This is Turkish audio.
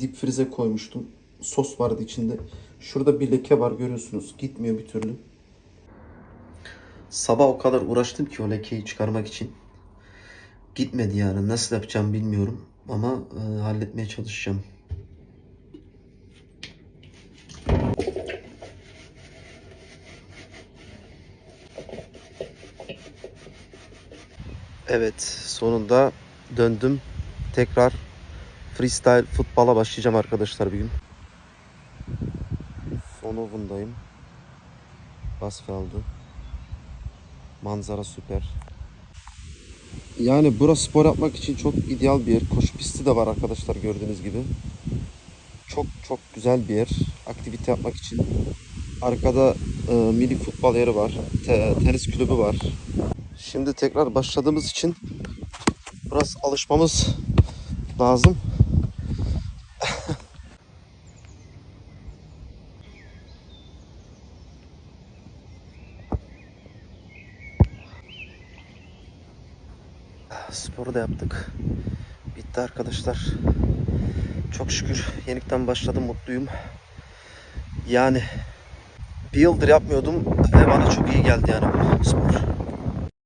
Dip frize koymuştum. Sos vardı içinde. Şurada bir leke var görüyorsunuz. Gitmiyor bir türlü. Sabah o kadar uğraştım ki o lekeyi çıkarmak için. Gitmedi yani. Nasıl yapacağım bilmiyorum. Ama e, halletmeye çalışacağım. Evet, sonunda döndüm. Tekrar freestyle futbola başlayacağım arkadaşlar bir gün. Son ovundayım. Basfeld'ı. Manzara süper. Yani burası spor yapmak için çok ideal bir yer. Koşu pisti de var arkadaşlar gördüğünüz gibi. Çok çok güzel bir yer. Aktivite yapmak için. Arkada e, mini futbol yeri var. Te- tenis kulübü var. Şimdi tekrar başladığımız için biraz alışmamız lazım. Sporu da yaptık. Bitti arkadaşlar. Çok şükür yenikten başladım mutluyum. Yani bir yıldır yapmıyordum ve bana çok iyi geldi yani bu spor.